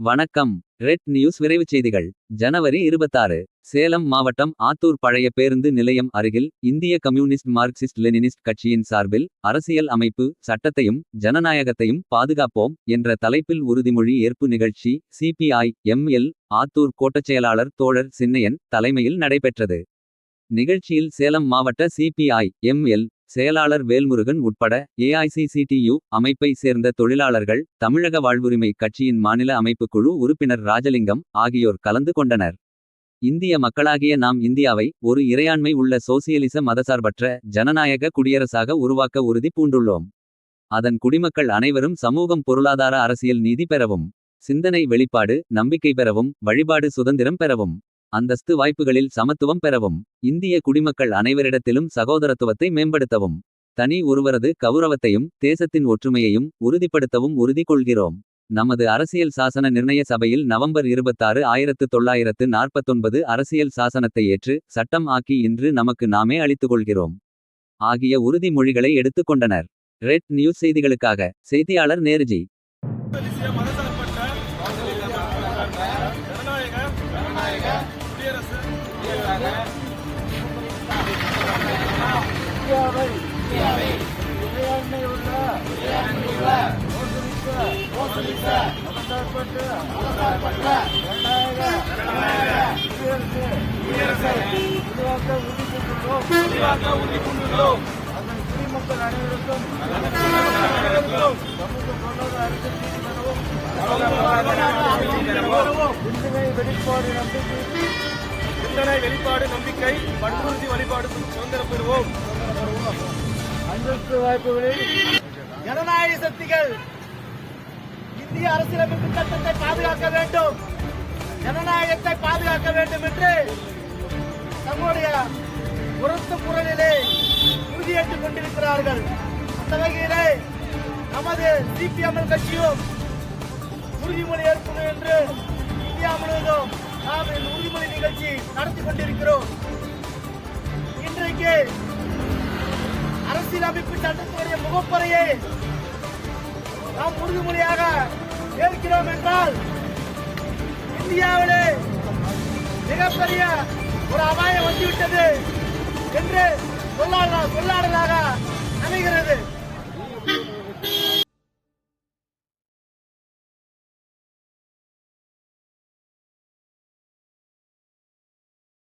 வணக்கம். Red news விரைவுச் செய்திகள். ஜனவரி இருபத்தாறு சேலம் மாவட்டம் ஆத்தூர் பழைய பேருந்து நிலையம் அருகில் இந்திய கம்யூனிஸ்ட் மார்க்சிஸ்ட் லெனினிஸ்ட் கட்சியின் சார்பில் அரசியல் அமைப்பு சட்டத்தையும் ஜனநாயகத்தையும் பாதுகாப்போம் என்ற தலைப்பில் உறுதிமொழி ஏற்பு நிகழ்ச்சி சிபிஐ எம்எல் ஆத்தூர் கோட்டச் செயலாளர் தோழர் சின்னையன் தலைமையில் நடைபெற்றது. நிகழ்ச்சியில் சேலம் மாவட்ட சிபிஐ எம்எல் செயலாளர் வேல்முருகன் உட்பட ஏஐசிசிடியு அமைப்பை சேர்ந்த தொழிலாளர்கள் தமிழக வாழ்வுரிமை கட்சியின் மாநில அமைப்புக் குழு உறுப்பினர் ராஜலிங்கம் ஆகியோர் கலந்து கொண்டனர். இந்திய மக்களாகிய நாம் இந்தியாவை ஒரு இறையாண்மை உள்ள சோசியலிச மதசார்பற்ற ஜனநாயக குடியரசாக உருவாக்க உறுதி பூண்டுள்ளோம். அதன் குடிமக்கள் அனைவரும் சமூகம் பொருளாதார அரசியல் நீதி பெறவும் சிந்தனை வெளிப்பாடு நம்பிக்கை பெறவும் வழிபாடு சுதந்திரம் பெறவும். அந்தஸ்து வாய்ப்புகளில் சமத்துவம் பெறவும் இந்திய குடிமக்கள் அனைவரிடத்திலும் சகோதரத்துவத்தை மேம்படுத்தவும் தனி ஒருவரது கௌரவத்தையும் தேசத்தின் ஒற்றுமையையும் உறுதிப்படுத்தவும் உறுதி கொள்கிறோம் நமது அரசியல் சாசன நிர்ணய சபையில் நவம்பர் இருபத்தாறு ஆயிரத்து தொள்ளாயிரத்து நாற்பத்தொன்பது அரசியல் சாசனத்தை ஏற்று சட்டம் ஆக்கி இன்று நமக்கு நாமே அளித்துக் கொள்கிறோம். ஆகிய உறுதிமொழிகளை எடுத்துக் கொண்டனர். ரெட் நியூஸ் செய்திகளுக்காக செய்தியாளர் நேருஜி. உறுதி அதன் குடிமக்கள் அனைவருக்கும் சமூக பொருளாதார வெளிப்பாடு நம்பிக்கை சிந்தனை வெளிப்பாடு நம்பிக்கை பற்றுறுதி வழிபாடு சுதந்திரம் பெறுவோம் அந்தஸ்து வாய்ப்புகளில் ஜனநாயக சக்திகள் இந்திய அரசியலமைப்பு சட்டத்தை பாதுகாக்க வேண்டும். ஜனநாயகத்தை பாதுகாக்க வேண்டும் என்று தம்முடைய உரத்த குரலிலே உறுதியேற்றுக் கொண்டிருக்கிறார்கள். அந்த வகையிலே நமது சிபிஎம் கட்சியும் உறுதிமொழி ஏற்படும் என்று நாம் இந்த உறுதிமொழி நிகழ்ச்சி நடத்தி கொண்டிருக்கிறோம். இன்றைக்கு அரசியலமைப்பு சட்டத்துடைய முகப்பறையை நாம் உறுதிமொழியாக ஏற்கிறோம் என்றால் இந்தியாவிலே மிகப்பெரிய ஒரு அபாயம் வந்துவிட்டது என்று சொல்லாடலா சொல்லாடலாக